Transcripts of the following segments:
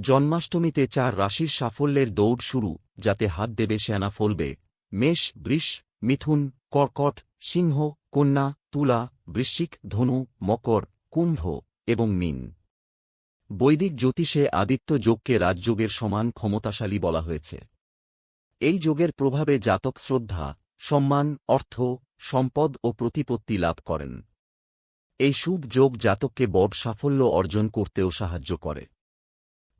জন্মাষ্টমীতে চার রাশির সাফল্যের দৌড় শুরু, যাতে হাত দেবে সেনা ফলবে। মেষ, বৃষ, মিথুন, কর্কট, সিংহ, কন্যা, তুলা, বৃশ্চিক, ধনু, মকর, কুম্ভ এবং মিন। বৈদিক জ্যোতিষে আদিত্য যোগকে রাজযোগের সমান ক্ষমতাশালী বলা হয়েছে। এই যোগের প্রভাবে জাতক শ্রদ্ধা, সম্মান, অর্থ, সম্পদ ও প্রতিপত্তি লাভ করেন। এই শুভ যোগ জাতককে বড় সাফল্য অর্জন করতেও সাহায্য করে।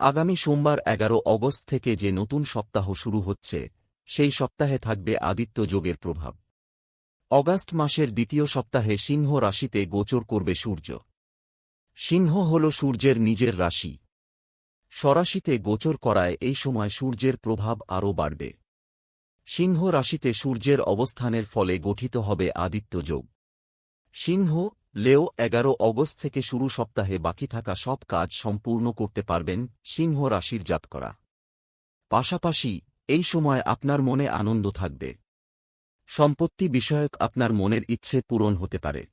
আগামী সোমবার এগারো অগস্ট থেকে যে নতুন সপ্তাহ শুরু হচ্ছে, সেই সপ্তাহে থাকবে আদিত্য যোগের প্রভাব। অগাস্ট মাসের দ্বিতীয় সপ্তাহে সিংহ রাশিতে গোচর করবে সূর্য। সিংহ হল সূর্যের নিজের রাশি। স্বরাশিতে গোচর করায় এই সময় সূর্যের প্রভাব আরও বাড়বে। সিংহ রাশিতে সূর্যের অবস্থানের ফলে গঠিত হবে আদিত্য যোগ। সিংহ লেও এগারো অগস্ট থেকে শুরু সপ্তাহে বাকি থাকা সব কাজ সম্পূর্ণ করতে পারবেন সিংহ রাশির জাতকরা। পাশাপাশি, এই সময় আপনার মনে আনন্দ থাকবে। সম্পত্তি বিষয়ক আপনার মনের ইচ্ছে পূরণ হতে পারে।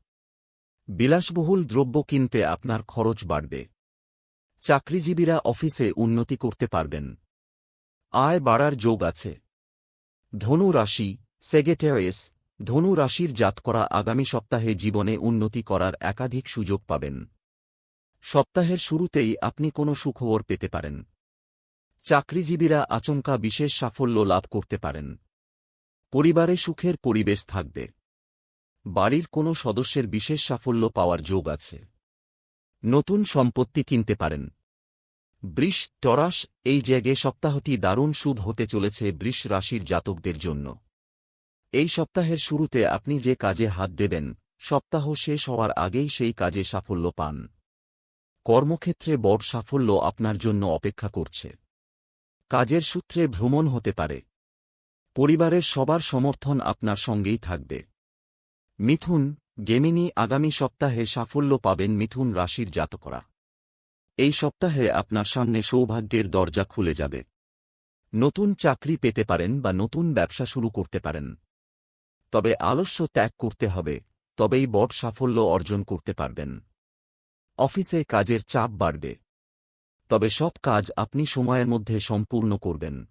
বিলাসবহুল দ্রব্য কিনতে আপনার খরচ বাড়বে। চাকরিজীবীরা অফিসে উন্নতি করতে পারবেন। আয় বাড়ার যোগ আছে। ধনু রাশি সেগেটেরিয়াস ধনু রাশির জাতকরা আগামী সপ্তাহে জীবনে উন্নতি করার একাধিক সুযোগ পাবেন। সপ্তাহের শুরুতেই আপনি কোনো সুখবর পেতে পারেন। চাকরিজীবীরা আচমকা বিশেষ সাফল্য লাভ করতে পারেন। পরিবারে সুখের পরিবেশ থাকবে। বাড়ির কোনো সদস্যের বিশেষ সাফল্য পাওয়ার যোগ আছে। নতুন সম্পত্তি কিনতে পারেন। বৃষ, টরাস, এই জায়গে সপ্তাহটি দারুণ শুভ হতে চলেছে বৃষ রাশির জাতকদের জন্য। এই সপ্তাহের শুরুতে আপনি যে কাজে হাত দেবেন, সপ্তাহ শেষ হওয়ার আগেই সেই কাজে সাফল্য পান। কর্মক্ষেত্রে বড় সাফল্য আপনার জন্য অপেক্ষা করছে। কাজের সূত্রে ভ্রমণ হতে পারে। পরিবারের সবার সমর্থন আপনার সঙ্গেই থাকবে। মিথুন, গেমিনি আগামী সপ্তাহে সাফল্য পাবেন মিথুন রাশির জাতকরা। এই সপ্তাহে আপনার সামনে সৌভাগ্যের দরজা খুলে যাবে। নতুন চাকরি পেতে পারেন বা নতুন ব্যবসা শুরু করতে পারেন। তবে আলস্য ত্যাগ করতে হবে, তবেই বট সাফল্য অর্জন করতে পারবেন। অফিসে কাজের চাপ বাড়বে। তবে সব কাজ আপনি সময়ের মধ্যে সম্পূর্ণ করবেন।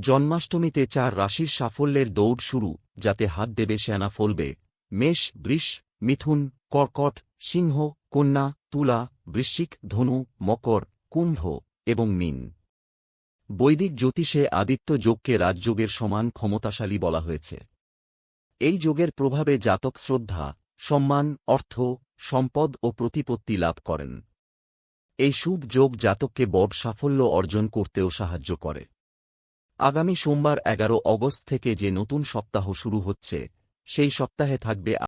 জন্মাষ্টমীতে চার রাশির সাফল্যের দৌড় শুরু, যাতে হাত দেবে সেনা ফলবে। মেষ, বৃষ, মিথুন, কর্কট, সিংহ, কন্যা, তুলা, বৃশ্চিক, ধনু, মকর, কুম্ভ এবং মীন। বৈদিক জ্যোতিষে আদিত্য যোগকে রাজযোগের সমান ক্ষমতাশালী বলা হয়েছে। এই যোগের প্রভাবে জাতক শ্রদ্ধা, সম্মান, অর্থ, সম্পদ ও প্রতিপত্তি লাভ করেন। এই শুভ যোগ জাতককে বড় সাফল্য অর্জন করতেও সাহায্য করে। আগামী সোমবার এগারো অগস্ট থেকে যে নতুন সপ্তাহ শুরু হচ্ছে, সেই সপ্তাহে থাকবে